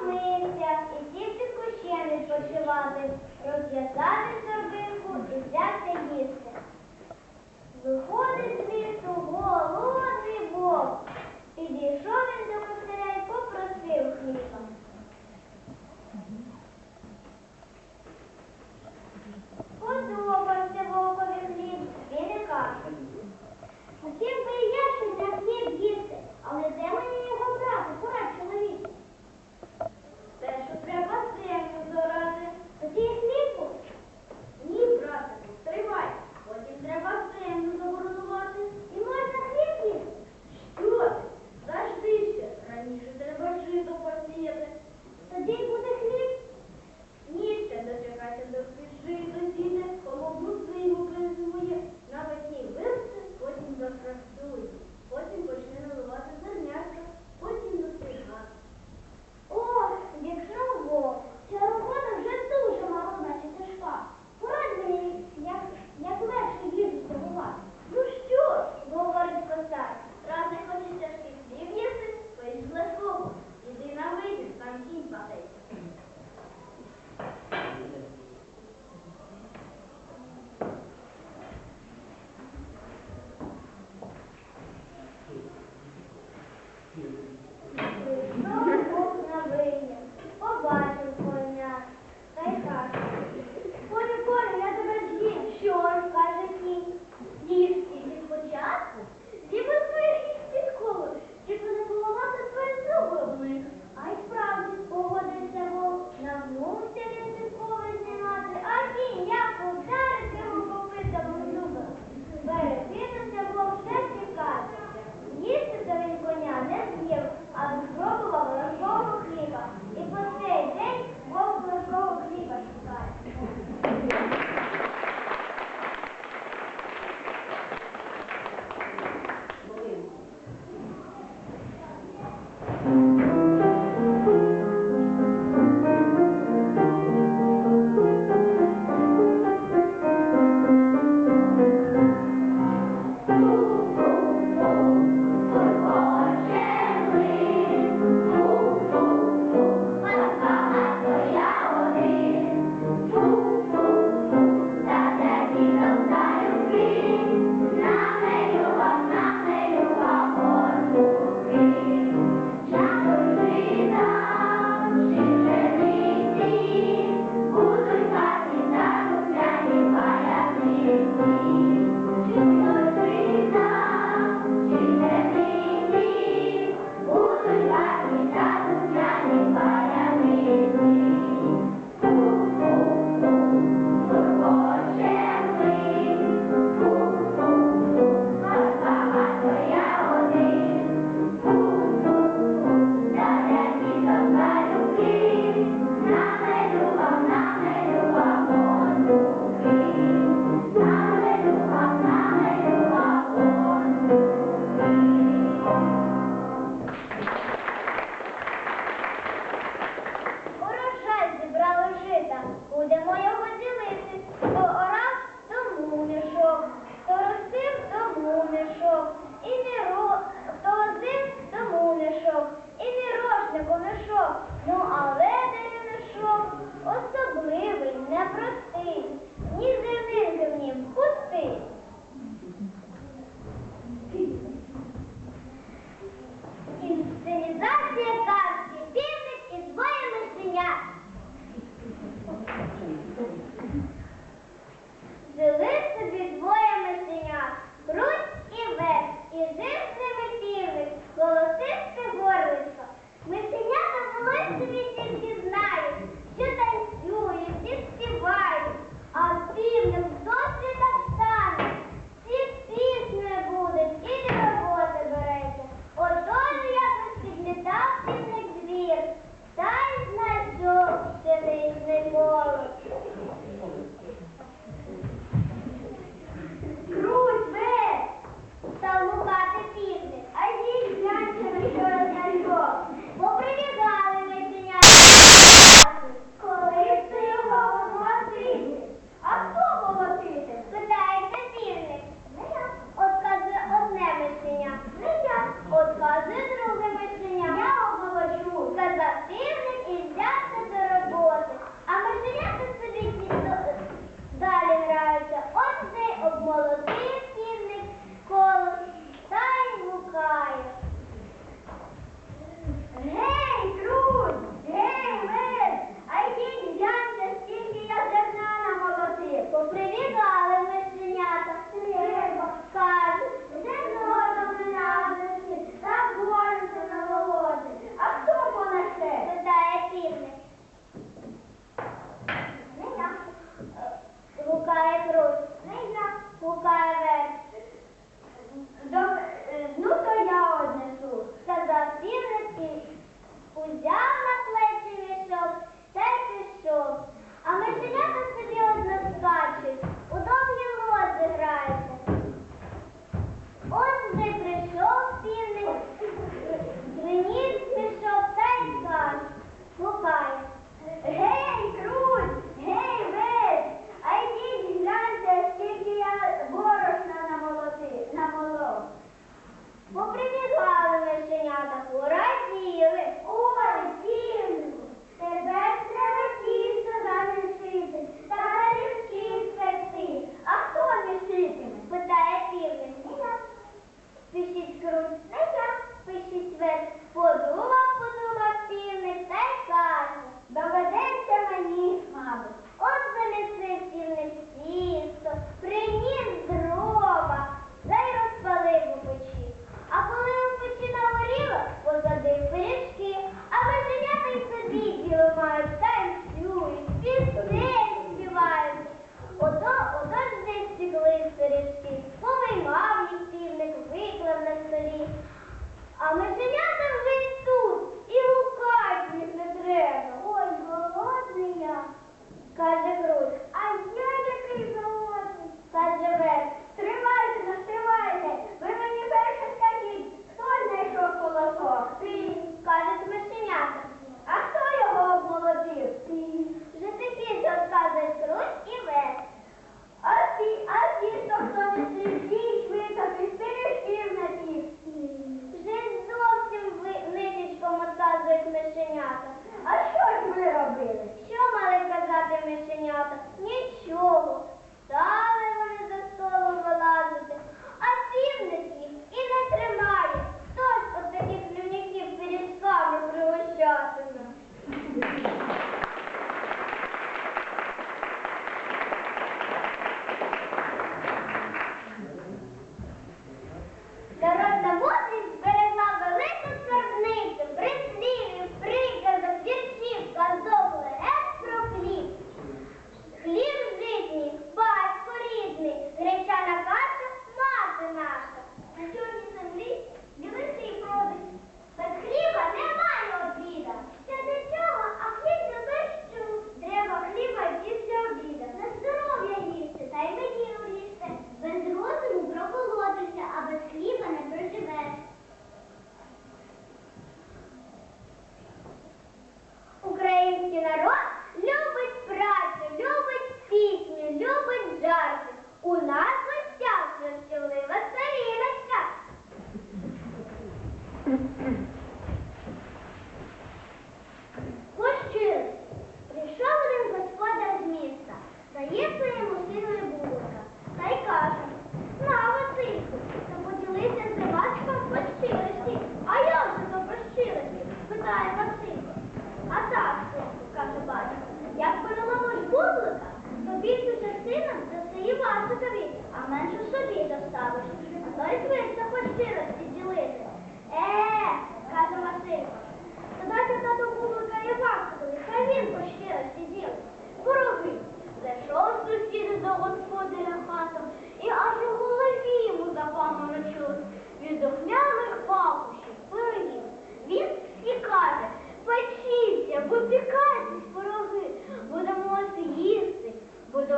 втомився і сів під кущем відпочивати, розв'язати торбинку і взяти їсти. Виходить з лісу голодний вовк. Підійшов він до костеля й попросив хліба. Подобався вовкові хліб, він і каже. Хотів би і я щось на хліб їсти, але де мені 那个。каже грудь. А я який голодний, каже верх. Тримайте, нас, тримайте, ви мені перше скажіть, хто знайшов колосок? Ти, каже смерченята. А хто його обмолодив? Ти. Вже такі ж розказують грудь і верх. А ті, а ті, хто хто не сліпій, викопи, стережків на пів. Вже зовсім ви, нитічком одказують мишенята. А що ж ми робили? Що мали казати меншу собі доставиш, а то й.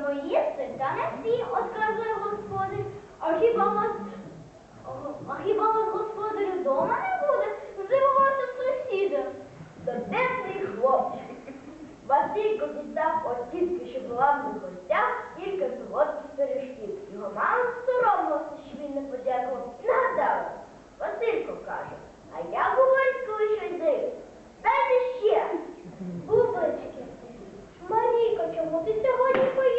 будемо їсти та не всі, одказує господар. А хіба вас, а хіба у вас господарю дома не буде? Здивувався сусіда. Та де цей хлопчик? Василько віддав оцінки, що була в гостях тільки солодких пиріжків. Його мама соромилася, що він не подякував. Нагадала. Василько каже, а я говорю, коли щось даю. Дайте ще. Бубочки. Марійко, чому ти сьогодні поїхала?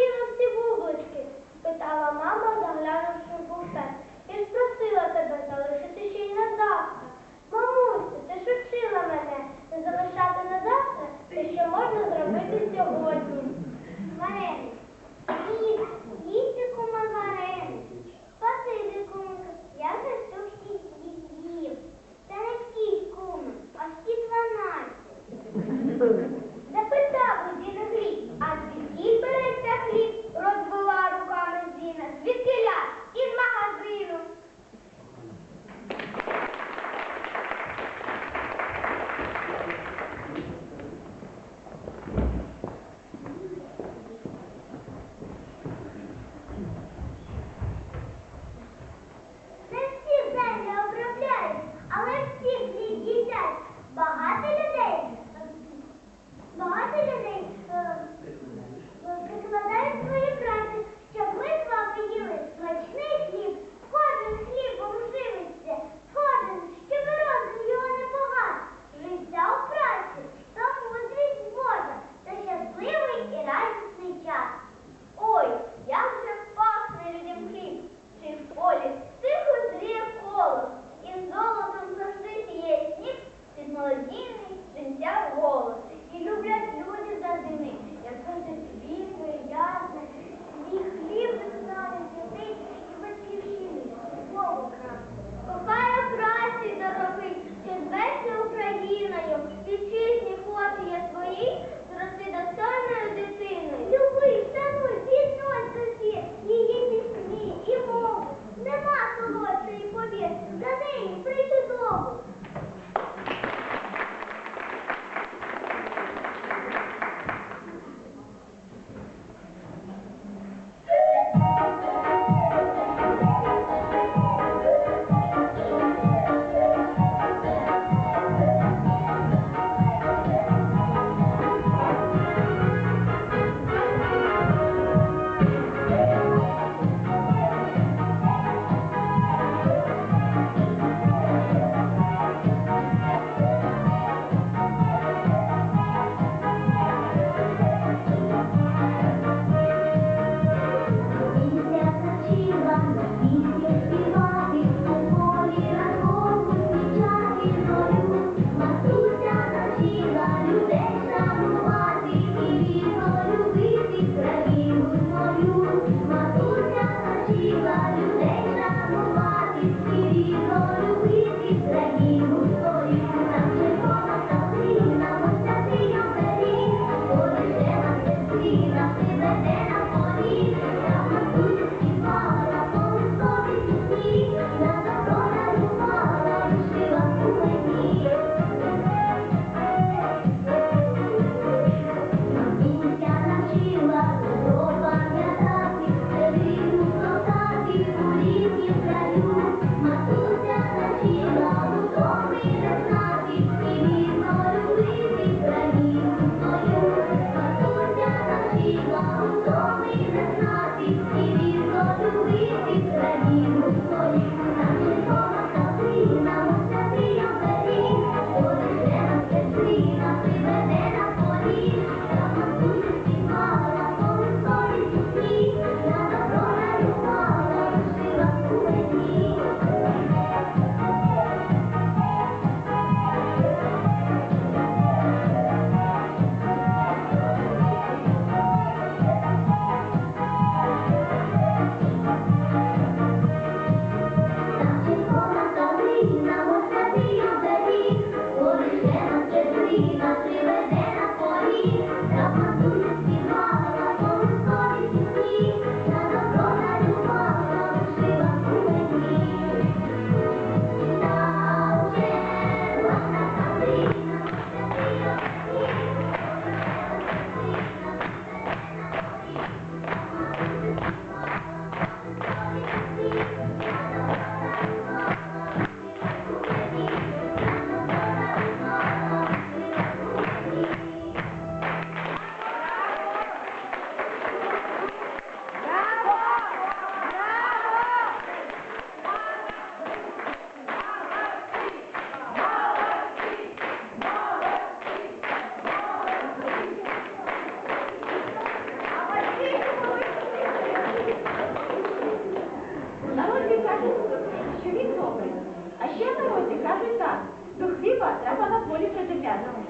треба на полі придив'яному.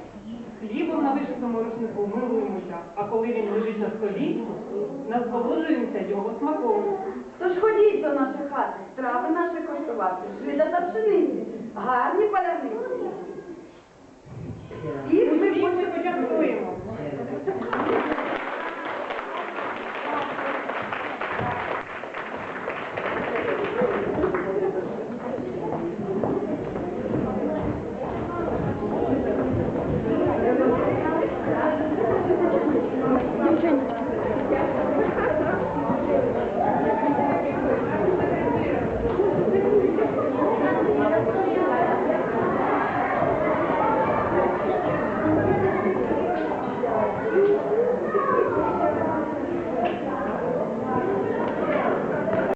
Хлібом на вишитому рушнику милуємося, а коли він лежить на столі, насолоджуємося його смаком. Тож ходіть до нашої хати, трави наші коштувати, жида та пшениці, гарні паляниці. І ми потім початкуємо.